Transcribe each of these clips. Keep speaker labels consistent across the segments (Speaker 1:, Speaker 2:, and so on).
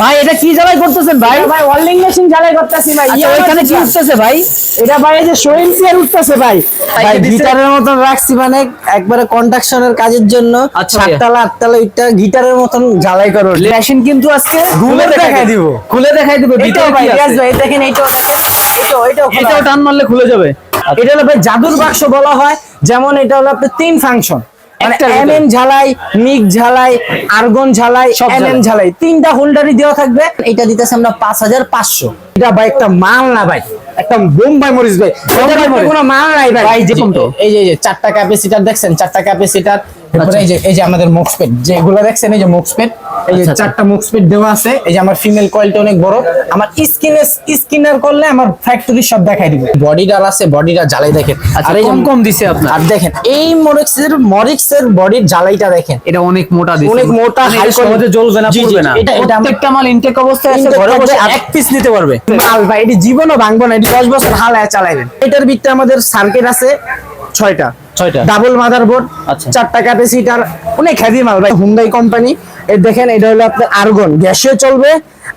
Speaker 1: ভাই এটা কি জ্বালাই করতেছেন ভাই?
Speaker 2: ভাই ওয়ার্লিং মেশিন জ্বালাই করতেছি ভাই।
Speaker 1: আচ্ছা ওইখানে কি উঠতেছে ভাই?
Speaker 2: এটা ভাই এই যে শোয়েন পিয়ার উঠতেছে ভাই।
Speaker 1: ভাই?
Speaker 2: গিটারের মতন রাখছি মানে একবারে কন্ডাকশনের কাজের জন্য।
Speaker 1: আচ্ছা,
Speaker 2: সাততলা আটতলা ইটটা গিটারের মতন জ্বালাই করো।
Speaker 1: মেশিন কিন্তু আজকে
Speaker 2: খুলে দেখাই দিব।
Speaker 1: খুলে দেখাই দিব ভিতরে
Speaker 2: ভাই? ভাই দেখেন এইটাও দেখেন এটাও এটাও খোলা।
Speaker 1: এটাও। টান মারলে খুলে যাবে।
Speaker 2: এটা হলো ভাই জাদুর বাক্স বলা হয় যেমন এটা হলো আপনার তিন ফাংশন
Speaker 1: ভিতরে।
Speaker 2: এমএন ঝালাই মিক ঝালাই আর্গন ঝালাই
Speaker 1: সব ঝালাই।
Speaker 2: তিনটা হোল্ডারই দেওয়া থাকবে এটা দিতেছে আমরা পাঁচ হাজার পাঁচশো এটা ভাই একটা মাল না ভাই একটা বোম্বাই ভাই
Speaker 1: মরিচ।
Speaker 2: কোনো মাল নাই ভাই
Speaker 1: ভাই, যেরকম তো।
Speaker 2: এই যে এই যে চারটা ক্যাপাসিটার দেখছেন চারটা ক্যাপাসিটার তারপরে এই যে এই যে আমাদের মুক্সপেড যেগুলো দেখছেন এই যে মুক্সপেড এই যে
Speaker 1: আচ্ছা, আচ্ছা।
Speaker 2: চারটা মুক্সপেড দেওয়া আছে এই যে আমার ফিমেল কয়েলটা অনেক বড়। আমার স্কিনে স্কিনার করলে আমার ফ্যাক্টরি সব দেখাই দিবে। বডিটা আছে বডিটা জ্বালাই দেখেন।
Speaker 1: আচ্ছা
Speaker 2: এই
Speaker 1: কম কম দিছে আপনার।
Speaker 2: আর দেখেন এই মরিক্সের মরিক্সের বডির জ্বালাইটা দেখেন।
Speaker 1: এটা অনেক মোটা দিছে।
Speaker 2: অনেক মোটা,
Speaker 1: মানে
Speaker 2: high
Speaker 1: এটা সহজে জ্বলবে না
Speaker 2: জি,
Speaker 1: না।
Speaker 2: এটা-
Speaker 1: প্রত্যেকটা মাল ইনটেক অবস্থায় আছে ঘরে বসে এক পিস নিতে পারবে।
Speaker 2: মাল ভাই এটি জীবনও ভাঙবো না এটি দশ বছর হালায় চালাইবেন। এটার ভিতরে আমাদের সার্কিট আছে ছয়টা।
Speaker 1: ছয়টা।
Speaker 2: ডাবল মাদারবোর্ড
Speaker 1: আচ্ছা।
Speaker 2: চারটা ক্যাপাসিটার অনেক হেভি মাল ভাই হুন্ডাই কোম্পানি এই দেখেন এটা হলো আপনার আর্গন গ্যাসে চলবে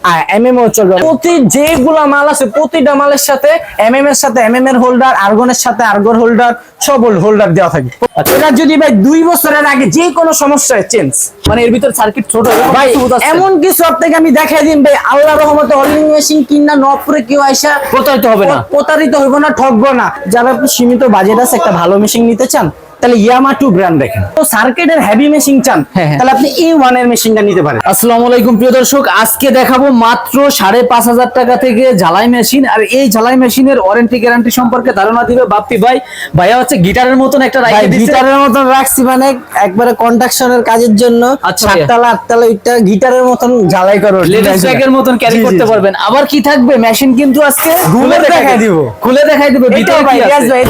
Speaker 2: আর এমএমও চলবে প্রতি যেগুলা মাল আছে প্রতিটা মালের সাথে এমএম এর সাথে এমএম এর হোল্ডার আর্গনের সাথে আর্গন হোল্ডার সব হোল্ডার দেওয়া থাকবে
Speaker 1: আচ্ছা।
Speaker 2: এটা যদি ভাই দুই বছরের আগে যে কোনো সমস্যায় চেঞ্জ
Speaker 1: মানে এর ভিতর সার্কিট ছোট
Speaker 2: ভাই এমন কিছু আপনাকে আমি দেখাই দিন ভাই আল্লাহ রহমতে অলিং মেশিন কিনা নপুরে কেউ আইসা
Speaker 1: প্রতারিত হবে না।
Speaker 2: প্রতারিত হইব না ঠকবো না যারা সীমিত বাজেট আছে একটা ভালো মেশিন নিতে চান তাহলে ইয়ামা টু ব্র্যান্ড দেখেন। তো সার্কিটের হেভি মেশিন চান
Speaker 1: হ্যাঁ, হ্যাঁ।
Speaker 2: তাহলে আপনি এই ওয়ানের মেশিনটা নিতে পারেন।
Speaker 1: আসসালামু আলাইকুম প্রিয় দর্শক। আজকে দেখাবো মাত্র সাড়ে পাঁচ হাজার টাকা থেকে ঝালাই মেশিন আর এই ঝালাই মেশিনের ওয়ারেন্টি গ্যারান্টি সম্পর্কে ধারণা দিবে বাপ্পি ভাই। ভাইয়া হচ্ছে গিটারের মতন একটা দিচ্ছে
Speaker 2: গিটারের মতন রাখছি মানে একবারে কন্ডাকশনের কাজের জন্য।
Speaker 1: আচ্ছা।
Speaker 2: সাততলা আটতলা ইটটা গিটারের মতন জ্বালাই করো
Speaker 1: লেডিস ব্যাগের মতন ক্যারি করতে পারবেন। আবার কি থাকবে? মেশিন কিন্তু আজকে
Speaker 2: খুলে দেখাই দিব।
Speaker 1: খুলে দেখাই দিব ভিতরে
Speaker 2: ভাই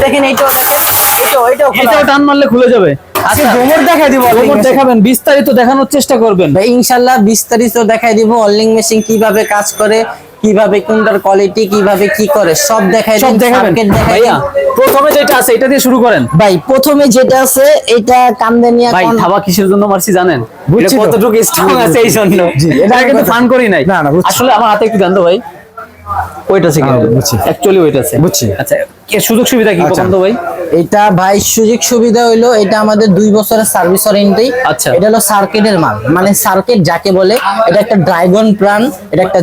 Speaker 2: দেখেন এইটাও দেখেন। এটাও এটাও।
Speaker 1: টান মারলে খুলে যাবে।
Speaker 2: আচ্ছা
Speaker 1: আচ্ছা
Speaker 2: দেখাই দিব
Speaker 1: গোমর দেখাবেন বিস্তারিত দেখানোর চেষ্টা করবেন।
Speaker 2: ভাই বিস্তারিত দেখাই দিব অনলিং মেশিন কীভাবে কাজ করে কীভাবে কোনটার কোয়ালিটি কীভাবে কি করে সব দেখাই
Speaker 1: সব দেখাবেন। ভাইয়া প্রথমে যেটা আছে এটা দিয়ে শুরু করেন।
Speaker 2: ভাই প্রথমে যেটা আছে এটা কামদানিয়া
Speaker 1: ভাই
Speaker 2: কোন-
Speaker 1: থাবা কিসের জন্য মারছি জানেন? এটা কতটুকু স্ট্রং
Speaker 2: জি, জি,
Speaker 1: আছে এই জন্য। এটা কিন্তু ফান করি নাই।
Speaker 2: না, না,
Speaker 1: আসলে আমার হাতে একটু জান তো ভাই। ওইট
Speaker 2: হ্যাঁ, বুঝছি।
Speaker 1: অ্যাকচুয়ালি ওইট আছে
Speaker 2: বুঝছি।
Speaker 1: আচ্ছা সুযোগ সুবিধা কি
Speaker 2: আচ্ছা।
Speaker 1: ভাই
Speaker 2: এটা ভাই সুযোগ সুবিধা হইল এটা আমাদের দুই বছরের সার্ভিস ওয়ারেন্টি
Speaker 1: আচ্ছা।
Speaker 2: এটা হলো সার্কিটের মাল মানে সার্কিট যাকে বলে এটা একটা ড্রাগন প্রাণ এটা একটা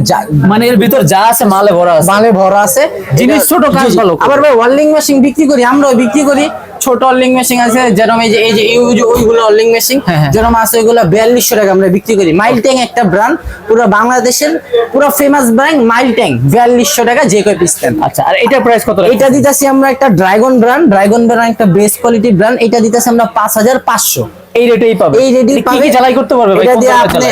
Speaker 1: মানে এর ভিতর যা আছে মালে ভরা আছে
Speaker 2: মালে ভরা আছে
Speaker 1: জিনিস ছোট, কাজ
Speaker 2: জি, জি।
Speaker 1: ভালো।
Speaker 2: আবার ভাই ওয়ার্লিং মেশিন বিক্রি করি আমরাও বিক্রি করি ছোট ওয়ার্লিং মেশিন আছে যেরকম এই যে এই যে ওইগুলো ওয়ার্লিং মেশিন
Speaker 1: হ্যাঁ, হ্যাঁ।
Speaker 2: যেরকম আছে ওইগুলো বিয়াল্লিশশো টাকা আমরা বিক্রি করি মাইল ট্যাং একটা ব্র্যান্ড পুরো বাংলাদেশের পুরো ফেমাস ব্র্যান্ড মাইল ট্যাং বিয়াল্লিশশো টাকা যে কয় পিস দেন
Speaker 1: আচ্ছা আর এটার প্রাইস কত
Speaker 2: এটা দিতেছি আমরা একটা ড্রাগন ব্র্যান্ড ড্রাগন ব্র্যান্ড একটা বেস্ট কোয়ালিটি ব্র্যান্ড এটা দিতেছি আমরা পাঁচ হাজার পাঁচশো।
Speaker 1: এই রেটেই পাবে।
Speaker 2: এই রেডি
Speaker 1: কি কি ঝালাই করতে পারবে
Speaker 2: এটা দিয়ে আপনি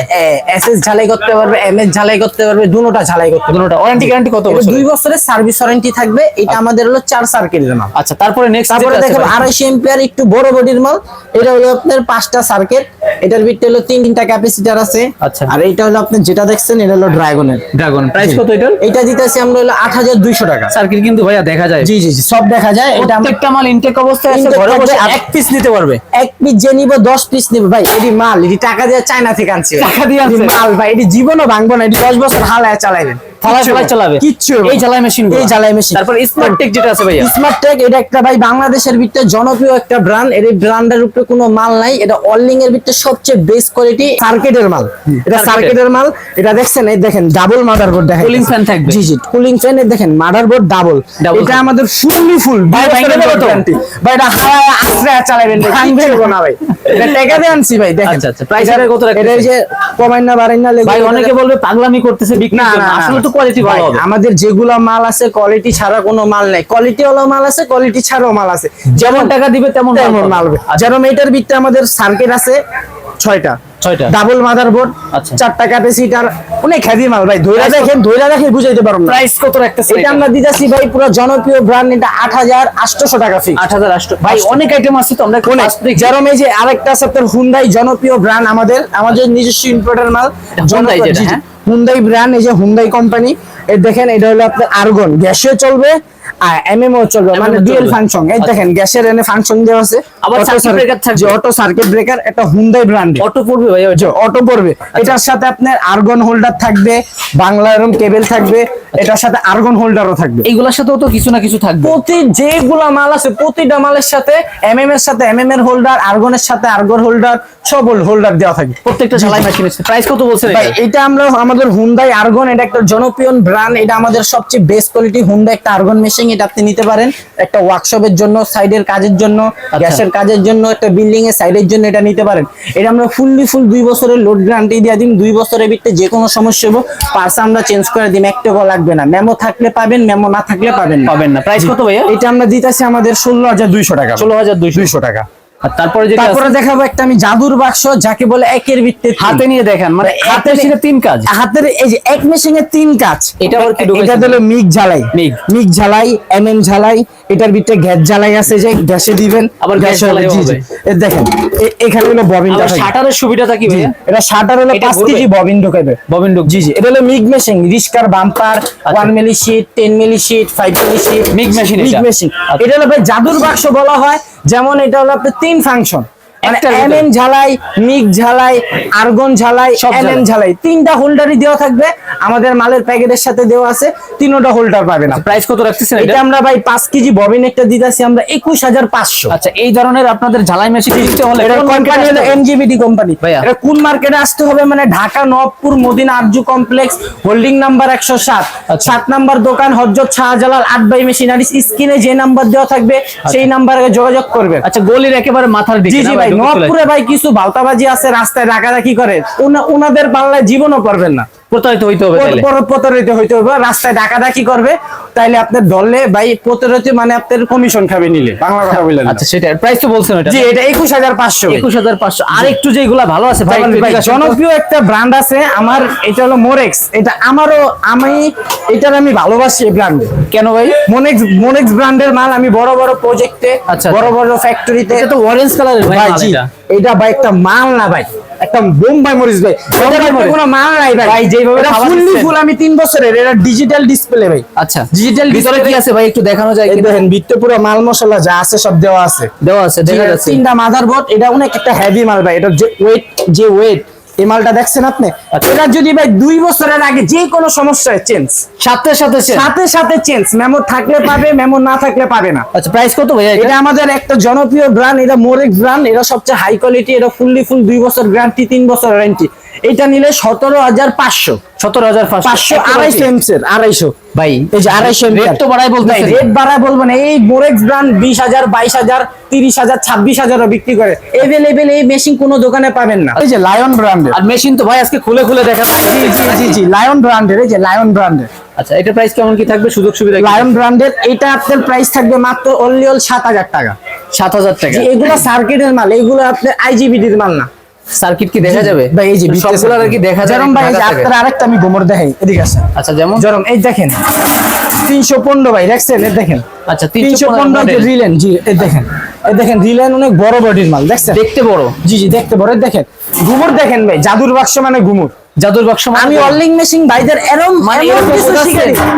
Speaker 2: এসএস ঝালাই করতে পারবে এমএস ঝালাই করতে পারবে দুটোটা ঝালাই করতে
Speaker 1: দুটোটা। ওয়ারেন্টি গ্যারান্টি কত বছর
Speaker 2: দুই বছরের সার্ভিস ওয়ারেন্টি থাকবে। এটা আমাদের হলো চার সার্কিটের মাল।
Speaker 1: আচ্ছা তারপরে নেক্সট
Speaker 2: তারপরে দেখো আড়াইশো এম্পিয়ার একটু বড় বডির মাল। এটা হলো আপনার পাঁচটা সার্কিট এটার ভিতরে হলো তিন তিনটা ক্যাপাসিটার আছে।
Speaker 1: আচ্ছা।
Speaker 2: আর এটা হলো আপনি যেটা দেখছেন এটা হলো ড্রাগনের
Speaker 1: ড্রাগন প্রাইস কত এটার?
Speaker 2: এটা দিতেছি আমরা হলো আট হাজার দুইশো টাকা।
Speaker 1: সার্কিট কিন্তু ভাইয়া দেখা যায়।
Speaker 2: জি জি সব দেখা যায়। এটা
Speaker 1: প্রত্যেকটা মাল ইনটেক অবস্থায় আছে ঘরে বসে এক পিস নিতে পারবে।
Speaker 2: এক পিস যে নিব দশ পিস নিব ভাই এটি মাল এটি টাকা দিয়ে চায়না থেকে আনছি
Speaker 1: টাকা দিয়ে
Speaker 2: মাল ভাই এটি জীবনও ভাঙবো না এটি দশ বছর হালায় চালাইবেন।
Speaker 1: ফালা
Speaker 2: কিচ্ছু
Speaker 1: ফালা
Speaker 2: হবে না।
Speaker 1: চালাবে। এই ঝালাই মেশিন
Speaker 2: এই জ্বালাই মেশিন
Speaker 1: তারপর স্মার্ট টেক যেটা আছে ভাইয়া।
Speaker 2: স্মার্ট টেক এটা একটা ভাই বাংলাদেশের ভিতরে জনপ্রিয় একটা ব্র্যান্ড এর ব্র্যান্ডের উপরে কোনো মাল নাই। এটা অনলিং এর ভিতরে সবচেয়ে বেস্ট কোয়ালিটি সার্কিটের মাল। এটা সার্কিটের মাল। এটা দেখছেন এই দেখেন ডাবল মাদারবোর্ড দেখেন
Speaker 1: Cooling fan থাকবে।
Speaker 2: জি জি কুলিং ফ্যান এর দেখেন মাদারবোর্ড ডাবল এটা আমাদের ফুললি ফুল
Speaker 1: ভাই, ভাই, এটা কত?
Speaker 2: ভাই এটা হাওয়ায় আশ্রে চালাবেন ভাঙবে না। ভাই। এটা টাকা দিয়ে আনছি ভাই দেখেন।
Speaker 1: আচ্ছা, আচ্ছা। Price কত রাখতেছেন?
Speaker 2: এটা যে কমাই না বাড়াই না
Speaker 1: ভাই অনেকে বলবে পাগলামি করতেছে বিক্রি
Speaker 2: না না।
Speaker 1: আসলে তো কোয়ালিটি ভালো
Speaker 2: ভাই,
Speaker 1: হবে।
Speaker 2: আমাদের যেগুলা মাল আছে কোয়ালিটি ছাড়া কোনো মাল নাই। কোয়ালিটি ওয়ালা মাল আছে কোয়ালিটি ছাড়াও মাল আছে।
Speaker 1: যেমন টাকা দিবে তেমন মাল
Speaker 2: তেমন। মাল হবে। যেমন এটার ভিতরে আমাদের সার্কিট আছে ছয়টা।
Speaker 1: ছয়টা।
Speaker 2: ডাবল মাদারবোর্ড
Speaker 1: আচ্ছা।
Speaker 2: চারটা ক্যাপাসিটার অনেক হেভি মাল ভাই। ধৈরা দেখেন ধৈরা দেখে বুঝাইতে পারব না।
Speaker 1: প্রাইস কত
Speaker 2: এটা আমরা দিতেছি ভাই পুরো জনপ্রিয় ব্র্যান্ড এটা আট হাজার আটশোশো টাকা ফিক্স
Speaker 1: ভাই অনেক আইটেম আছে তো আমরা
Speaker 2: অনেক। যেরকম এই যে আরেকটা আছে আপনার হুন্ডাই জনপ্রিয় ব্র্যান্ড আমাদের। আমাদের নিজস্ব ইম্পোর্টার মাল।
Speaker 1: Hyundai যেটা, হ্যাঁ?
Speaker 2: হুন্ডাই ব্র্যান্ড এই যে হুন্দাই কোম্পানি দেখেন এটা হলো আপনার আর্গন গ্যাসেও চলবে আর এমএমও চলবে মানে ডুয়েল ফাংশন এই দেখেন গ্যাসের এনে ফাংশন দেওয়া আছে।
Speaker 1: আবার circuit breaker থাকবে।
Speaker 2: অটো সার্কিট ব্রেকার এটা হুন্ডাই ব্র্যান্ড
Speaker 1: অটো পড়বে ভাই
Speaker 2: অটো পড়বে।
Speaker 1: আচ্ছা।
Speaker 2: এটার সাথে আপনার আর্গন হোল্ডার থাকবে বাংলা এরম কেবল থাকবে এটার সাথে আর্গন হোল্ডারও থাকবে।
Speaker 1: এইগুলোর সাথেও তো কিছু না কিছু থাকবে।
Speaker 2: প্রতি যেগুলা মাল আছে প্রতিটা মালের সাথে এমএম এর সাথে এমএম এর হোল্ডার আর্গনের সাথে আর্গন হোল্ডার সব হোল্ডার দেওয়া থাকবে
Speaker 1: প্রত্যেকটা ঝালাই মেশিন প্রাইস কত বলছেন
Speaker 2: ভাই
Speaker 1: এটা?
Speaker 2: এটা আমরা আমাদের হুন্ডাই আর্গন এটা একটা জনপ্রিয় ব্র্যান্ড এটা আমাদের সবচেয়ে বেস্ট কোয়ালিটি হুন্ডা একটা আর্গন মেশিন এটা আপনি নিতে পারেন। একটা ওয়ার্কশপের জন্য সাইডের কাজের জন্য গ্যাসের কাজের জন্য একটা বিল্ডিং এর সাইডের জন্য এটা নিতে পারেন। এটা আমরা ফুললি ফুল দুই বছরের লোড গ্যারান্টি দিয়ে দিন দুই বছরের ভিতরে যে কোনো সমস্যা হবে পার্স আমরা চেঞ্জ করে দিই একটা লাগবে না। মেমো থাকলে পাবেন মেমো না থাকলে পাবেন না।
Speaker 1: পাবেন না। প্রাইস কত ভাইয়া?
Speaker 2: এটা আমরা দিতেছি আমাদের ষোলো হাজার দুইশো টাকা।
Speaker 1: ষোলো হাজার দুইশো।
Speaker 2: দুইশো টাকা।
Speaker 1: তারপরে যেটা
Speaker 2: তারপরে দেখাবো একটা আমি জাদুর বাক্স যাকে বলে একের ভিত্তিতে
Speaker 1: হাতে নিয়ে দেখেন মানে
Speaker 2: হাতে
Speaker 1: হাতে তিন কাজ।
Speaker 2: হাতের এই যে এক মেশিনে তিন কাজ।
Speaker 1: এটা আবার কি
Speaker 2: এটা হলো মিগ ঝালাই
Speaker 1: মিগ।
Speaker 2: মিগ ঝালাই এমএম ঝালাই এটার ভিতরে গ্যাস ঝালাই আছে যে গ্যাসে দিবেন
Speaker 1: আবার গ্যাস
Speaker 2: গ্যাসে
Speaker 1: হবে।
Speaker 2: এই দেখেন এখানে হলো ববিনটা
Speaker 1: আবার শাটারের সুবিধাটা কি
Speaker 2: এটা শাটার হলো কেজি ববিন ঢোকাবে।
Speaker 1: ববিন ঢুক
Speaker 2: জি জি। এটা হলো MIG machine রিস্কার bumper one milli sheet ten milli sheet five milli sheet
Speaker 1: MIG machine
Speaker 2: MIG
Speaker 1: এটা?
Speaker 2: মেশিন।
Speaker 1: আচ্ছা।
Speaker 2: এটা হলো ভাই জাদুর বাক্স বলা হয়। যেমন এটা হলো আপনার তিন ফাংশন? এমএম ঝালাই মিগ ঝালাই আর্গন ঝালাই এমএম
Speaker 1: ঝালাই।
Speaker 2: তিনটা হোল্ডারই দেওয়া থাকবে। আমাদের মালের প্যাকেটের সাথে দেওয়া আছে। তিনোটা হোল্ডার পাবে না
Speaker 1: প্রাইস কত রাখতেছেন
Speaker 2: এটা? আমরা ভাই পাঁচ কেজি ববিন একটা দিতেছি আমরা একুশ হাজার পাঁচশো।
Speaker 1: আচ্ছা এই ধরনের আপনাদের ঝালাই মেশিন কিনতে হলে
Speaker 2: এটা কোম্পানি হলো
Speaker 1: আসতে
Speaker 2: এনজিবিডি কোম্পানি এটা কোন মার্কেটে আসতে হবে? মানে Dhaka Nawabpur Madina Arju complex holding number একশো সাত।
Speaker 1: আচ্ছা।
Speaker 2: সাত নাম্বার দোকান হজরত শাহজালাল আট বাই মেশিনারিস স্ক্রিনে যে নাম্বার দেওয়া থাকবে সেই নাম্বারে যোগাযোগ করবে
Speaker 1: আচ্ছা গলির একেবারে মাথার দিকে
Speaker 2: জি জি ভাই নবপুরে ভাই কিছু ভাওতাবাজি আছে রাস্তায় ডাকাডাকি করে ওনাদের পাল্লায় জীবনও করবেন না।
Speaker 1: প্রতারিত হইতে হবে
Speaker 2: প্রতারিত হইতে হবে রাস্তায় ডাকাডাকি করবে তাইলে আপনার ধরলে ভাই প্রতারিত মানে আপনার কমিশন খাবে নিলে বাংলা কথা বললেন
Speaker 1: আচ্ছা সেটা প্রাইস তো বলছেন এটা
Speaker 2: জি এটা একুশ হাজার পাঁচশো।
Speaker 1: একুশ হাজার পাঁচশো। আর একটু যেগুলা ভালো আছে ভাই।
Speaker 2: জনপ্রিয় একটা ব্র্যান্ড আছে আমার এটা হলো মোরেক্স এটা আমারও আমি এটার আমি ভালোবাসি এই ব্র্যান্ড
Speaker 1: কেন ভাই?
Speaker 2: মোনেক্স মোনেক্স ব্র্যান্ডের মাল আমি বড় বড় প্রজেক্টে
Speaker 1: আচ্ছা,
Speaker 2: বড় বড় ফ্যাক্টরিতে
Speaker 1: এটা তো অরেঞ্জ কালারের ভাই। এটা
Speaker 2: ভাই একটা মাল না ভাই। একটা বোম্বাই মরিচ ভাই কোনো মাল নাই ভাই
Speaker 1: ভাই, যেভাবে
Speaker 2: ফুললি ফুল আমি তিন বছরের এটা ডিজিটাল ডিসপ্লে ভাই।
Speaker 1: আচ্ছা।
Speaker 2: ডিজিটাল
Speaker 1: ভিতরে কি আছে ভাই? একটু দেখানো যায় কি
Speaker 2: দেখেন ভিতরে পুরো মাল মশলা যা আছে সব দেওয়া আছে।
Speaker 1: দেওয়া আছে দেখা যাচ্ছে।
Speaker 2: তিনটা মাদারবোর্ড এটা অনেক একটা হেভি মাল ভাই এটা যে ওয়েট যে ওয়েট এই মালটা দেখছেন আপনি?
Speaker 1: আচ্ছা।
Speaker 2: এটা যদি ভাই দুই বছরের আগে যে কোনো সমস্যায় চেঞ্জ
Speaker 1: সাথে সাথে
Speaker 2: সাথে সাথে চেঞ্জ মেমো থাকলে পাবে মেমো না থাকলে পাবে না।
Speaker 1: আচ্ছা প্রাইস কত ভাই এটা?
Speaker 2: আমাদের একটা জনপ্রিয় ব্র্যান্ড এটা মোরেক ব্র্যান্ড এটা সবচেয়ে হাই কোয়ালিটি এটা ফুললি ফুল দুই বছর গ্যারান্টি তিন বছর ওয়ারেন্টি এটা নিলে সতেরো হাজার পাঁচশো।
Speaker 1: সতেরো হাজার
Speaker 2: পাঁচশো। আড়াইশো এমসের আড়াইশো।
Speaker 1: ভাই
Speaker 2: এই যে আড়াইশো
Speaker 1: রেট তো বাড়াই বলতেছেন।
Speaker 2: রেট বাড়ায় বলবেন এই ব্র্যান্ড বিশ হাজার বাইশ হাজার তিরিশ হাজার ছাব্বিশ হাজারও বিক্রি করে। এভেলেবেল এই মেশিন কোনো দোকানে পাবেন না। এই যে লায়ন ব্র্যান্ডের
Speaker 1: আর মেশিন তো ভাই আজকে খুলে খুলে দেখা
Speaker 2: জি জি জি জি লায়ন ব্র্যান্ডের এই যে লায়ন ব্র্যান্ডের
Speaker 1: আচ্ছা এটা প্রাইস কেমন কি থাকবে? সুযোগ সুবিধা
Speaker 2: লায়ন ব্র্যান্ডের এটা আপনার প্রাইস থাকবে মাত্র অনলি অল সাত হাজার টাকা।
Speaker 1: সাত হাজার টাকা।
Speaker 2: এগুলো সার্কিটের মাল এগুলো আপনার আইজিবিডির মাল না।
Speaker 1: সার্কিট কি দেখা যাবে?
Speaker 2: ভাই এই যে
Speaker 1: সবগুলো আর কি দেখা যাবে
Speaker 2: যেরকম ভাই এই যে আপনারা আরেকটা আমি গোমর দেখাই এদিকে আছে
Speaker 1: আচ্ছা যেমন?
Speaker 2: যেরকম এই দেখেন তিনশো পনেরো ভাই দেখছেন? এই দেখেন।
Speaker 1: আচ্ছা
Speaker 2: তিনশো
Speaker 1: তিনশো
Speaker 2: পনেরো
Speaker 1: পনেরো
Speaker 2: রিলেন জি এই দেখেন। এই দেখেন রিলেন অনেক বড় বডির মাল দেখছেন?
Speaker 1: দেখতে বড়।
Speaker 2: জি জি দেখতে বড় দেখেন। ঘুমুর দেখেন ভাই জাদুর বাক্স মানে ঘুমুর
Speaker 1: জাদুর বাক্স মানে
Speaker 2: আমি। অলিং মেশিন ভাইদের এরম
Speaker 1: মানে
Speaker 2: কিছু।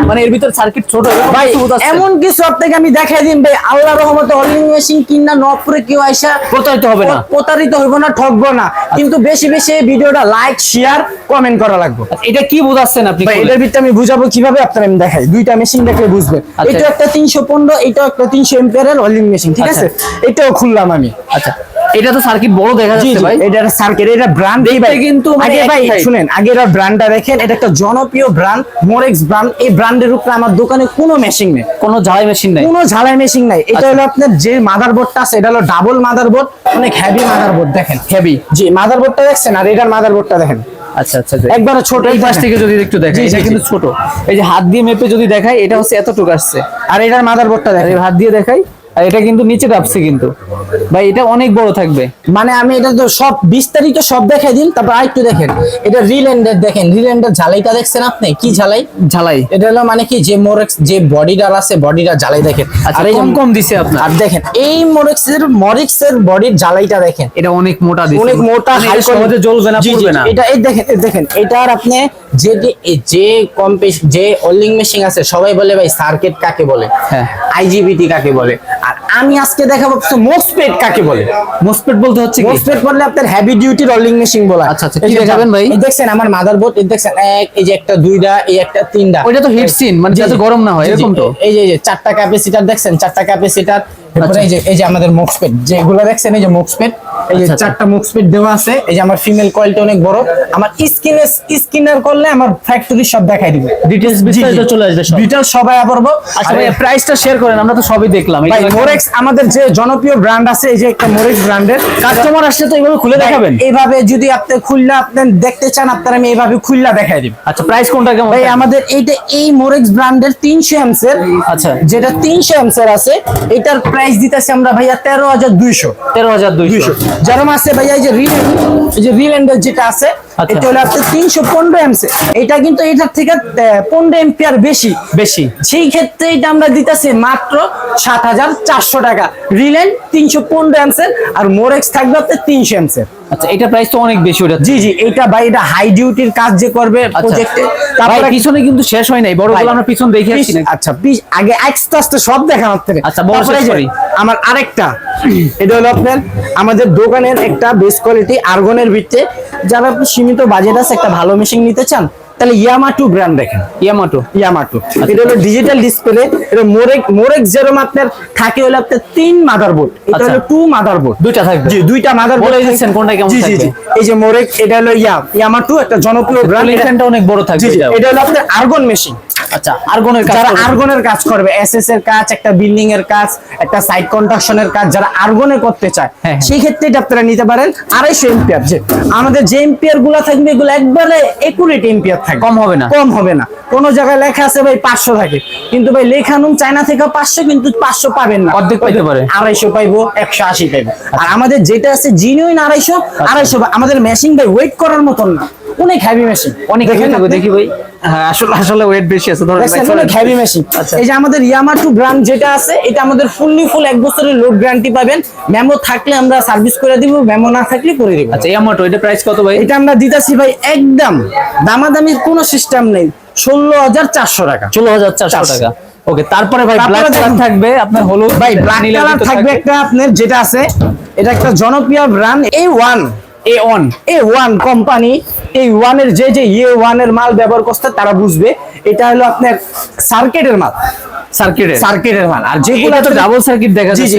Speaker 1: মানে এর ভিতর সার্কিট ছোট
Speaker 2: ভাই এমন কিছু আপনাকে আমি দেখাই দিন ভাই। আল্লাহ রহমতে অলিং মেশিন কিনা নপুরে কেউ আইসা
Speaker 1: প্রতারিত হবে না।
Speaker 2: প্রতারিত হইব না ঠকবো না। কিন্তু বেশি বেশি ভিডিওটা লাইক শেয়ার কমেন্ট করা লাগবে।
Speaker 1: এটা কি বোঝাচ্ছেন আপনি
Speaker 2: ভাই? এটার ভিতরে আমি বুঝাবো কীভাবে আপনার আমি দেখাই। দুইটা মেশিন দেখে বুঝবেন।
Speaker 1: আচ্ছা।
Speaker 2: এটা একটা তিনশো পনেরো এটা একটা তিনশো এম্পিয়ারের অলিং মেশিন ঠিক
Speaker 1: আচ্ছা।
Speaker 2: আছে? এটাও খুললাম আমি।
Speaker 1: আচ্ছা। এটা তো সার্কিট বড় দেখা যাচ্ছে ভাই?
Speaker 2: এটা সার্কিট এটা ব্র্যান্ড ভাই।
Speaker 1: কিন্তু মানে
Speaker 2: আগে ভাই শুনেন আগে এর ব্র্যান্ডটা দেখেন এটা একটা জনপ্রিয় ব্র্যান্ড মোরেক্স ব্র্যান্ড এই ব্র্যান্ডের উপরে আমার দোকানে কোনো মেশিন নেই।
Speaker 1: কোনো ঝালাই মেশিন নাই।
Speaker 2: কোনো ঝালাই মেশিন নাই। এটা
Speaker 1: আচ্ছা।
Speaker 2: হলো আপনার যে মাদারবোর্ডটা আছে এটা হলো ডাবল মাদারবোর্ড অনেক হেভি মাদারবোর্ড দেখেন।
Speaker 1: হেভি
Speaker 2: জি মাদারবোর্ডটা দেখছেন? আর এটার মাদারবোর্ডটা দেখেন।
Speaker 1: আচ্ছা আচ্ছা আচ্ছা।
Speaker 2: একবারে ছোট
Speaker 1: এই পাশ থেকে যদি একটু দেখাই এটা কিন্তু ছোট। এই যে হাত দিয়ে মেপে যদি দেখাই এটা হচ্ছে এতটুকু আসছে।
Speaker 2: আর এটার মাদারবোর্ডটা
Speaker 1: আর
Speaker 2: দেখেন।
Speaker 1: হাত দিয়ে দেখাই। আর এটা কিন্তু নিচে ডাবছে কিন্তু। ভাই এটা অনেক বড় থাকবে।
Speaker 2: মানে আমি এটা তো সব বিস্তারিত সব দেখাই দিন তারপর আরেকটু দেখেন। এটা রিল এন্ডের দেখেন রিল এন্ডের ঝালাইটা দেখছেন আপনি? কি ঝালাই?
Speaker 1: ঝালাই।
Speaker 2: এটা হলো মানে কি যে মোরেক্স যে বডিটার আছে বডিটা ঝালাই দেখেন।
Speaker 1: আচ্ছা
Speaker 2: আর এই
Speaker 1: কম কম দিছে আপনার?
Speaker 2: আর দেখেন এই মোরেক্সের মরিক্সের বডির ঝালাইটা দেখেন।
Speaker 1: এটা অনেক মোটা দিছে।
Speaker 2: অনেক মোটা
Speaker 1: মানে
Speaker 2: হাই
Speaker 1: এটা সহজে জ্বলবে না পুড়বে না।
Speaker 2: এটা এই দেখেন দেখেন এটার আপনি যে যে কম্পে যে ওল্ডিং মেশিন আছে সবাই বলে ভাই সার্কিট কাকে বলে?
Speaker 1: হ্যাঁ।
Speaker 2: আইজিবিটি কাকে বলে? আর আমি আজকে দেখাবো মোসপেট কাকে বলে?
Speaker 1: মোসপেট বলতে হচ্ছে
Speaker 2: মোসপেট বললে আপনার হেভি ডিউটি রোলিং মেশিন বলা
Speaker 1: আচ্ছা, আচ্ছা, কি দেখাবেন ভাই?
Speaker 2: এই দেখছেন আমার মাদারবোর্ড এই দেখছেন এক এই যে একটা দুইটা এই একটা তিনটা
Speaker 1: ওইটা তো হিট সিন মানে যাতে গরম না হয়। এরকম তো?
Speaker 2: এই যে এই যে চারটা ক্যাপাসিটার দেখছেন চারটা ক্যাপাসিটার তারপরে এই যে এই যে আমাদের যেগুলো দেখছেন এই যে এই যে
Speaker 1: আচ্ছা, আচ্ছা।
Speaker 2: চারটা দেওয়া আছে এই যে আমার ফিমেল কয়েলটা অনেক বড় আমার স্কিনে স্কিনার করলে আমার ফ্যাক্টরি সব দেখাই দিবে।
Speaker 1: ডিটেইলস বিস্তারিত চলে আসবে সব।
Speaker 2: সবাই
Speaker 1: আচ্ছা ভাই প্রাইসটা শেয়ার করেন আমরা তো সবই দেখলাম।
Speaker 2: ভাই মোরেক্স আমাদের যে জনপ্রিয় ব্র্যান্ড আছে এই যে একটা মোরেক্স ব্র্যান্ডের
Speaker 1: কাস্টমার আসলে তো এইভাবে খুলে দেখাবেন।
Speaker 2: এইভাবে যদি আপনি খুললা আপনি দেখতে চান আপনার আমি এইভাবে খুললা দেখাই দিব।
Speaker 1: আচ্ছা প্রাইস কোনটা কেমন?
Speaker 2: ভাই আমাদের এইটা এই মোরেক্স ব্র্যান্ডের তিনশো এমসের
Speaker 1: আচ্ছা।
Speaker 2: যেটা তিনশো এমসের আছে এটার প্রাইস দিতেছি আমরা ভাইয়া তেরো হাজার দুইশো।
Speaker 1: তেরো হাজার দুইশো।
Speaker 2: যেরকম আছে ভাইয়া এই যে রিল এই যে রিলেন্ডের যেটা আছে
Speaker 1: আচ্ছা।
Speaker 2: এটা হলো আপনার তিনশো পনেরো এমসে এটা কিন্তু এটার থেকে পনেরো এম্পিয়ার বেশি।
Speaker 1: বেশি।
Speaker 2: সেই ক্ষেত্রে এটা আমরা দিতেছি মাত্র সাত হাজার চারশো টাকা। তিনশো পনেরো এমসের আর মোরেক্স থাকবে আপনার তিনশো এমসের
Speaker 1: আচ্ছা এটা প্রাইস তো অনেক বেশি ওটা
Speaker 2: জি জি এটা ভাই এটা হাই ডিউটির কাজ যে করবে
Speaker 1: আচ্ছা
Speaker 2: প্রজেক্টে তারপরে
Speaker 1: পিছনে কিন্তু শেষ হয় নাই বড়গুলো আমরা পিছন দেখে আসছি
Speaker 2: আচ্ছা পিস আগে আস্তে আস্তে সব দেখানোর থেকে
Speaker 1: আচ্ছা, বড় সরি
Speaker 2: আমার আরেকটা এটা হলো আপনার আমাদের দোকানের একটা বেস কোয়ালিটি আর্গনের ভিত্তিতে। যারা আপনি সীমিত বাজেট আছে একটা ভালো মেশিন নিতে চান তাহলে ইয়ামা টু ব্র্যান্ড দেখেন।
Speaker 1: ইয়ামাটো
Speaker 2: ইয়ামা টু এটা হলো ডিজিটাল ডিসপ্লে এটা মোরেক মোরেক যেরকম আপনার থাকে হলো আপনার তিন মাদারবোর্ড এটা
Speaker 1: আচ্ছা।
Speaker 2: হলো টু মাদারবোর্ড
Speaker 1: দুইটা থাকবে।
Speaker 2: জি দুইটা মাদারবোর্ড
Speaker 1: বলে দিচ্ছেন কোনটা কেমন
Speaker 2: জি জি জি।
Speaker 1: থাকবে?
Speaker 2: এই যে মোরেক এটা হলো ইয়া ইয়ামা টু একটা জনপ্রিয় ব্র্যান্ড
Speaker 1: Collection টা অনেক বড় থাকবে।
Speaker 2: জি জি এটা হলো আপনার আর্গন মেশিন
Speaker 1: আচ্ছা আর্গনের কাজ
Speaker 2: যারা
Speaker 1: করবে।
Speaker 2: আর্গনের কাজ করবে এসএস এর কাজ একটা বিল্ডিং এর কাজ একটা সাইট কনস্ট্রাকশনের কাজ যারা আর্গনে করতে চায়
Speaker 1: হ্যাঁ, হ্যাঁ।
Speaker 2: সেই ক্ষেত্রে এটা আপনারা নিতে পারেন। আড়াইশো এম্পিয়ার যে আমাদের যে এম্পিয়ারগুলা থাকবে এগুলো একবারে একুরেট এম্পিয়ার
Speaker 1: কম হবে না।
Speaker 2: কম হবে না। কোন জায়গায় লেখা আছে ভাই পাঁচশো থাকে। কিন্তু ভাই লেখানুম চায়না থেকে পাঁচশো কিন্তু পাঁচশো পাবেন না।
Speaker 1: অর্ধেক পাইতে পারে।
Speaker 2: আড়াইশো পাইবো একশো আশি পাইবো। আর আমাদের যেটা আছে জিনুইন আড়াইশো আড়াইশো আমাদের মেশিন ভাই ওয়েট করার মতন না। অনেক হেভি মেশিন
Speaker 1: অনেক দেখি ভাই। হ্যাঁ আসলে আসলে ওয়েট বেশি আছে ধরেন
Speaker 2: অনেক হেভি মেশিন
Speaker 1: আচ্ছা।
Speaker 2: এই যে আমাদের ইয়ামা টু ব্র্যান্ড যেটা আছে এটা আমাদের ফুললি ফুল এক বছরের লোড গ্যারান্টি পাবেন। মেমো থাকলে আমরা সার্ভিস করে দিব মেমো না থাকলে করে দিব।
Speaker 1: আচ্ছা ইয়ামাটো এটা প্রাইস কত ভাই?
Speaker 2: এটা আমরা দিতেছি ভাই একদম দামাদামির কোনো সিস্টেম নেই। ষোলো হাজার চারশো টাকা।
Speaker 1: ষোলো হাজার চারশো। টাকা। ওকে তারপরে ভাই ব্ল্যাক কালার থাকবে আপনার হলুদ
Speaker 2: ভাই ব্ল্যাক কালার থাকবে একটা আপনার যেটা আছে এটা একটা জনপ্রিয় brand A one
Speaker 1: A one
Speaker 2: A one company এই ওয়ানের যে যে ইয়ে ওয়ানের মাল ব্যবহার করছে তারা বুঝবে এটা হলো আপনার সার্কিটের মাল।
Speaker 1: সার্কিটের
Speaker 2: সার্কিটের মাল। আর যেগুলো
Speaker 1: তো ডাবল সার্কিট দেখা যাচ্ছে।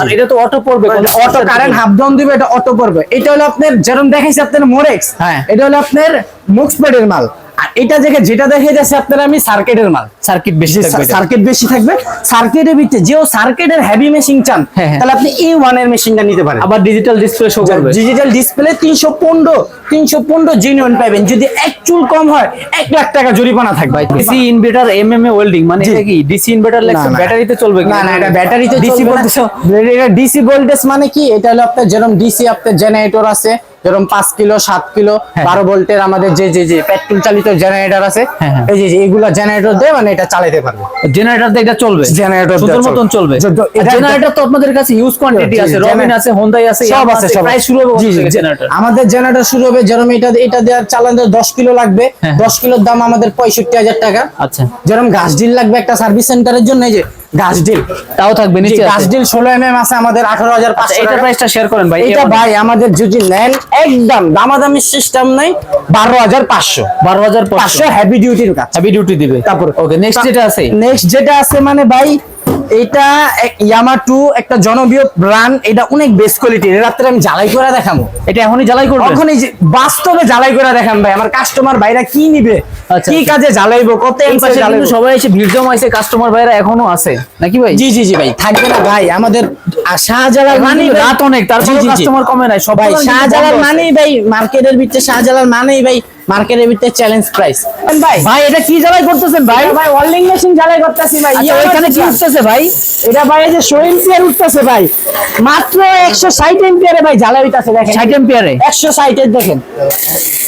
Speaker 1: আর এটা তো অটো পড়বে
Speaker 2: অটো কারেন্ট হাফ ডাউন দিবে এটা অটো পড়বে। এটা হলো আপনার যেরকম দেখাইছে আপনার মোরেক্স
Speaker 1: হ্যাঁ।
Speaker 2: এটা হলো আপনার মুক্সপেডের মাল। আর এটা দেখে যেটা দেখে যাচ্ছে আপনার আমি সার্কিটের মাল।
Speaker 1: সার্কিট বেশি
Speaker 2: সার্কিট বেশি থাকবে। সার্কিটের ভিতরে যেও সার্কিটের হেভি মেশিন চান
Speaker 1: হ্যাঁ, হ্যাঁ।
Speaker 2: তাহলে আপনি এই ওয়ানের মেশিনটা নিতে পারেন।
Speaker 1: আবার ডিজিটাল ডিসপ্লে শো করবে।
Speaker 2: ডিজিটাল ডিসপ্লে তিনশো পনেরো তিনশো পনেরো জিনিয়ন পাবেন। যদি এক চুল কম হয় এক লাখ টাকা জরিমানা থাকবে।
Speaker 1: ডিসি ইনভার্টার এমএমএ ওয়েল্ডিং মানে। এটা কি? ডিসি ইনভার্টার
Speaker 2: না,
Speaker 1: লেখছে ব্যাটারিতে চলবে
Speaker 2: না না এটা ব্যাটারিতে
Speaker 1: ডিসি
Speaker 2: এটা ডিসি ভোল্টেজ মানে কি? এটা হলো আপনার যেরকম ডিসি আপনার জেনারেটর আছে। যেরকম পাঁচ কিলো সাত কিলো
Speaker 1: হ্যাঁ।
Speaker 2: বারো ভোল্টের আমাদের যে যে যে পেট্রোল চালিত জেনারেটর আছে
Speaker 1: হ্যাঁ, হ্যাঁ।
Speaker 2: এই যে এগুলা জেনারেটর দিয়ে মানে এটা চালাতে পারবে।
Speaker 1: জেনারেটর দিয়ে এটা চলবে?
Speaker 2: দিয়ে
Speaker 1: সুন্দর মতন চলবে। জেনারেটর তো আপনাদের কাছে ইউজ কোয়ান্টিটি আছে
Speaker 2: জি,
Speaker 1: রবিন আছে হোন্ডাই আছে
Speaker 2: সব আছে সব
Speaker 1: প্রায় শুরু হবে। জেনারেটর
Speaker 2: আমাদের জেনারেটর শুরু হবে যেরকম এটা এটা দেওয়ার চালানো দশ কিলো লাগবে।
Speaker 1: হ্যাঁ।
Speaker 2: দশ কিলোর দাম আমাদের পঁয়ষট্টি হাজার টাকা।
Speaker 1: আচ্ছা।
Speaker 2: যেরকম গাছ ডিল লাগবে একটা সার্ভিস সেন্টারের জন্য এই যে গাছ ডিল।
Speaker 1: তাও থাকবে নিচে
Speaker 2: গাছ
Speaker 1: আছে।
Speaker 2: ডিল ষোলো এম এম আছে আমাদের আঠারো হাজার
Speaker 1: আচ্ছা
Speaker 2: পাঁচশো
Speaker 1: এটা। প্রাইসটা শেয়ার করেন ভাই
Speaker 2: এটা ভাই আমাদের যদি নেন একদম দামাদামি সিস্টেম নাই বারো হাজার পাঁচশো।
Speaker 1: বারো হাজার
Speaker 2: পাঁচশো।
Speaker 1: পাঁচশো
Speaker 2: হেভি ডিউটির কাজ।
Speaker 1: হেভি ডিউটি দিবে।
Speaker 2: তারপর
Speaker 1: ওকে নেক্সট যেটা আছে?
Speaker 2: নেক্সট যেটা আছে মানে ভাই এটা ইয়ামা টু একটা জনপ্রিয় ব্র্যান্ড এটা অনেক বেস্ট কোয়ালিটি রাত্রে আমি জ্বালাই করে দেখাবো।
Speaker 1: এটা এখনই জ্বালাই করবে?
Speaker 2: যে বাস্তবে জ্বালাই করে দেখান ভাই আমার কাস্টমার ভাইরা কি নিবে?
Speaker 1: আচ্ছা,
Speaker 2: কি
Speaker 1: আচ্ছা।
Speaker 2: কাজে জ্বালাইবো? কত
Speaker 1: সবাই এসে ভিড় জমাইছে কাস্টমার ভাইরা এখনও আছে। নাকি ভাই?
Speaker 2: জি জি জি ভাই থাকবে না ভাই আমাদের শাহজালাল মানে
Speaker 1: রাত অনেক, তার customer কমে নাই, সব
Speaker 2: ভাই
Speaker 1: দোকান কিন্তু
Speaker 2: শাহজালাল মানেই ভাই মার্কেটের ভিতরে শাহজালাল মানেই ভাই মার্কেটের ভিতরে চ্যালেঞ্জ প্রাইস ভাই।
Speaker 1: ভাই এটা কি জ্বালাই করতেছেন ভাই?
Speaker 2: ভাই ওয়ার্লিং মেশিন জ্বালাই করতেছি ভাই।
Speaker 1: আচ্ছা
Speaker 2: ইয়ে
Speaker 1: ওইখানে কি। উঠতেছে ভাই?
Speaker 2: এটা ভাই এই যে শো এম্পিয়ার উঠতেছে ভাই। মাত্র 160 এম্পিয়ারে ভাই জ্বালাই হইতাছে দেখেন।
Speaker 1: 60 এম্পিয়ারে
Speaker 2: 160 এর দেখেন।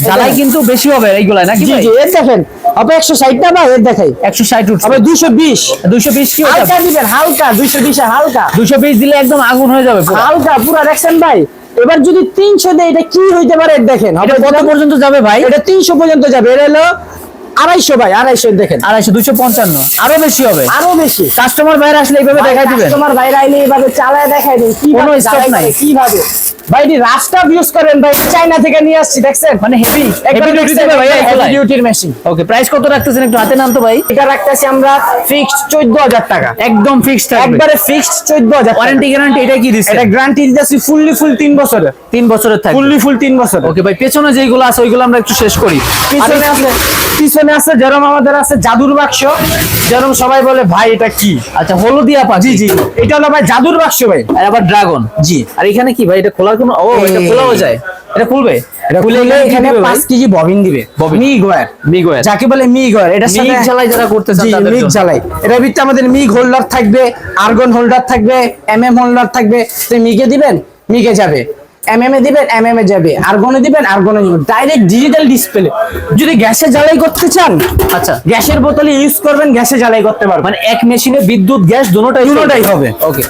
Speaker 1: জ্বালাই কিন্তু বেশি হবে এইগুলা নাকি
Speaker 2: জি জি এর দেখেন। হবে 160 না ভাই এর দেখাই
Speaker 1: 160 উঠছে।
Speaker 2: হবে 220
Speaker 1: 220 কি
Speaker 2: হালকা দিবেন হালকা 220 এ হালকা।
Speaker 1: 220 দিলে একদম আগুন হয়ে যাবে পুরো।
Speaker 2: হালকা পুরো দেখছেন ভাই? এবার যদি 300 দেয় এটা কি হইতে পারে? দেখেন
Speaker 1: কত পর্যন্ত যাবে ভাই?
Speaker 2: এটা 300 পর্যন্ত যাবে। এটা হলো আড়াইশো ভাই আড়াইশো দেখেন।
Speaker 1: আড়াইশো দুইশো পঞ্চান্ন। আরও বেশি হবে।
Speaker 2: আরও বেশি।
Speaker 1: কাস্টমার বাইরে আসলে এইভাবে দেখাই দিবেন।
Speaker 2: বাইরে আইলে এইভাবে চালায় দেখাই দিন কি
Speaker 1: কোনো নাই।
Speaker 2: কীভাবে ভাই এটি রাস্তা ইউজ করেন ভাই চাইনা থেকে নিয়ে আসছি দেখছেন?
Speaker 1: মানে হেভি হেভি ডিউটি দেবে ভাই
Speaker 2: হেভি ডিউটির মেশিন
Speaker 1: ওকে প্রাইস কত রাখতেছেন একটু হাতে নাম তো ভাই?
Speaker 2: এটা রাখতেছি আমরা ফিক্সড চোদ্দ হাজার টাকা।
Speaker 1: একদম ফিক্সড থাকবে।
Speaker 2: একবারে ফিক্সড চোদ্দ হাজার
Speaker 1: ওয়ারেন্টি গ্যারান্টি এটা কি দিচ্ছে
Speaker 2: এটা গ্যারান্টি দিতেছি ফুললি ফুল তিন বছরের
Speaker 1: তিন বছরের থাকবে।
Speaker 2: ফুললি ফুল তিন বছর।
Speaker 1: ওকে ভাই পেছনে যেগুলো আছে ওইগুলো আমরা একটু শেষ করি।
Speaker 2: পিছনে আছে। পিছনে আছে যেরকম আমাদের আছে জাদুর বাক্স যেরকম সবাই বলে ভাই এটা কি?
Speaker 1: আচ্ছা হলুদিয়া পাখি।
Speaker 2: জি জি। এটা হলো ভাই জাদুর বাক্স ভাই।
Speaker 1: আর আবার ড্রাগন।
Speaker 2: জি।
Speaker 1: আর এখানে কি ভাই এটা খোলার কোনো ও এটা। খোলাও যায়। এটা খুলবে?
Speaker 2: এটা খুলে এখানে পাঁচ কেজি ববিন দিবে। মি গোয়ার
Speaker 1: মিগ ওয়্যার
Speaker 2: যাকে বলে মি গোয়ার এটা
Speaker 1: মিগ জ্বালাই যারা করতে চান তাদের।
Speaker 2: জ্বালাই। এটার ভিতরে আমাদের মিগ হোল্ডার থাকবে আর্গন হোল্ডার থাকবে এমএম হোল্ডার থাকবে। তো মিগে দিবেন মিগে যাবে। এমএম এ দিবেন এমএমএ যাবে। আর্গনে দিবেন আর্গনে যাবে ডাইরেক্ট ডিজিটাল ডিসপ্লে যদি গ্যাসে জ্বালাই করতে চান
Speaker 1: আচ্ছা।
Speaker 2: গ্যাসের বোতলে ইউজ করবেন গ্যাসে জ্বালাই করতে পারবেন।
Speaker 1: মানে এক মেশিনে বিদ্যুৎ গ্যাস দুটোটাই
Speaker 2: দুটোটাই হবে।
Speaker 1: ওকে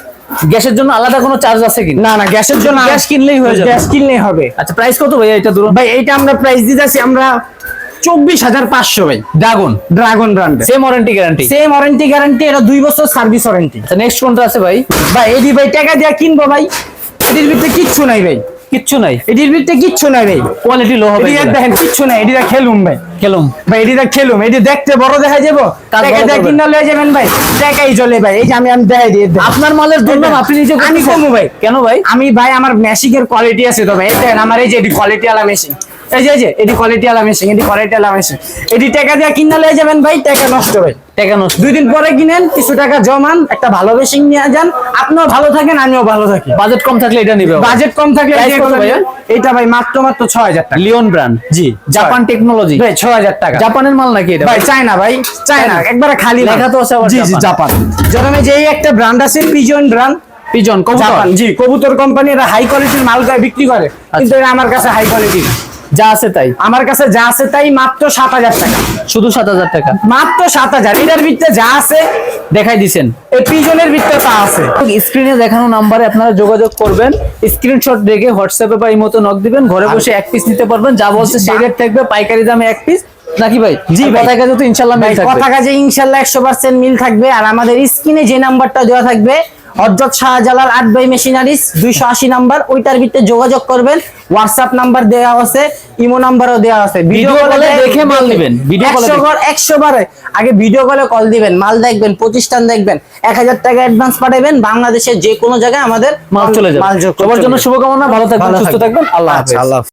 Speaker 1: গ্যাসের জন্য আলাদা কোনো চার্জ আছে কি?
Speaker 2: না না গ্যাসের জন্য
Speaker 1: গ্যাস কিনলেই হয়ে যাবে।
Speaker 2: গ্যাস কিনলেই হবে।
Speaker 1: আচ্ছা প্রাইস কত ভাই এটা দূর
Speaker 2: ভাই এটা আমরা প্রাইস দিতেছি আমরা চব্বিশ হাজার পাঁচশো ভাই।
Speaker 1: ড্রাগন
Speaker 2: ড্রাগন ব্র্যান্ডে
Speaker 1: same warranty guarantee
Speaker 2: same warranty guarantee এটা দুই বছর সার্ভিস ওয়ারেন্টি
Speaker 1: নেক্সট কোনটা আছে ভাই?
Speaker 2: ভাই এডি ভাই টাকা দিয়ে কিনবো ভাই। এটির ভিতরে কিচ্ছু নাই ভাই।
Speaker 1: কিচ্ছু নাই?
Speaker 2: এটির ভিতরে কিচ্ছু নাই ভাই।
Speaker 1: কোয়ালিটি লো হবে
Speaker 2: এটি দেখেন কিচ্ছু নাই এটিটা খেলুম ভাই।
Speaker 1: খেলুম।
Speaker 2: ভাই এটিটা খেলুম এটি দেখতে বড় দেখা যাব। টাকা দিয়ে লয়ে যাবেন ভাই। টাকাই চলে ভাই এই যে আমি আমি দেখাই দিয়ে
Speaker 1: আপনার মালের জন্য আপনি নিজে
Speaker 2: আমি। কমু ভাই।
Speaker 1: কেন ভাই?
Speaker 2: আমি ভাই আমার মেশিনের কোয়ালিটি আছে তো ভাই। দেখেন আমার এই যে কোয়ালিটি আলা মেশিন এই যে এটি কোয়ালিটি আলা মেশিন এটি কোয়ালিটি আলা মেশিন এটি টাকা দিয়ে কিনা লয়ে যাবেন ভাই টাকা নষ্ট ভাই
Speaker 1: টাকা নষ্ট।
Speaker 2: দুই দিন পরে কিনেন কিছু টাকা জমান একটা ভালো মেশিন নিয়ে যান। আপনিও ভালো থাকেন আমিও ভালো থাকি।
Speaker 1: বাজেট কম থাকলে এটা নিবে
Speaker 2: বাজেট কম থাকলে যে
Speaker 1: কত
Speaker 2: কোনো এটা ভাই মাত্র মাত্র ছয় হাজার টাকা।
Speaker 1: লিওন ব্র্যান্ড
Speaker 2: জি
Speaker 1: জাপান টেকনোলজি
Speaker 2: ভাই ছয় হাজার টাকা।
Speaker 1: জাপানের মাল নাকি এটা?
Speaker 2: ভাই চায়না ভাই চায়না। একবারে খালি
Speaker 1: লেখা তো আছে
Speaker 2: জি জি
Speaker 1: জাপান।
Speaker 2: যেরকম এই যে এই একটা ব্র্যান্ড আছে পিজন ব্র্যান্ড
Speaker 1: পিজন কবুতর?
Speaker 2: জি কবুতর কোম্পানি এরা হাই কোয়ালিটির মাল গায়ে বিক্রি করে।
Speaker 1: আচ্ছা।
Speaker 2: কিন্তু এটা আমার কাছে হাই কোয়ালিটি
Speaker 1: যা আছে তাই?
Speaker 2: আমার কাছে যা আছে তাই মাত্র সাত হাজার টাকা।
Speaker 1: শুধু সাত হাজার টাকা?
Speaker 2: মাত্র সাত হাজার। এটার ভিতরে যা আছে
Speaker 1: দেখাই দিছেন।
Speaker 2: এই পিজনের ভিতরে তা আছে।
Speaker 1: স্ক্রিনে দেখানো নাম্বারে আপনারা যোগাযোগ করবেন। স্ক্রিনশট রেখে হোয়াটসঅ্যাপে বা ইমোতে নক দিবেন। ঘরে বসে এক পিস নিতে পারবেন। যা বলছে সেই রেট থাকবে পাইকারি দামে এক পিস নাকি ভাই?
Speaker 2: জি।
Speaker 1: কথা কাজে তো ইনশাল্লাহ
Speaker 2: কথা কাজে ইনশাল্লাহ একশো পার্সেন্ট মিল থাকবে। আর আমাদের স্ক্রিনে যে নাম্বারটা দেওয়া থাকবে হজরত শাহজালাল আট বাই মেশিনারিস দুইশো আশি নাম্বার ওইটার ভিতরে যোগাযোগ করবেন হোয়াটসঅ্যাপ নাম্বার দেওয়া আছে ইমো নাম্বারও দেওয়া আছে
Speaker 1: ভিডিও এ দেখে মাল নিবেন। Video call এ
Speaker 2: একশো
Speaker 1: দেখে।
Speaker 2: বার একশো বারে আগে ভিডিও কলে কল দিবেন মাল দেখবেন প্রতিষ্ঠান দেখবেন এক হাজার টাকা অ্যাডভান্স পাঠাবেন বাংলাদেশের যে কোনো জায়গায় আমাদের
Speaker 1: মাল চলে যাবে সবার জন্য শুভকামনা ভালো থাকবেন সুস্থ
Speaker 2: থাকবেন।
Speaker 1: থাকবেন আল্লাহ
Speaker 2: আচ্ছা,
Speaker 1: হাফেজ
Speaker 2: আল্লাহ হাফেজ।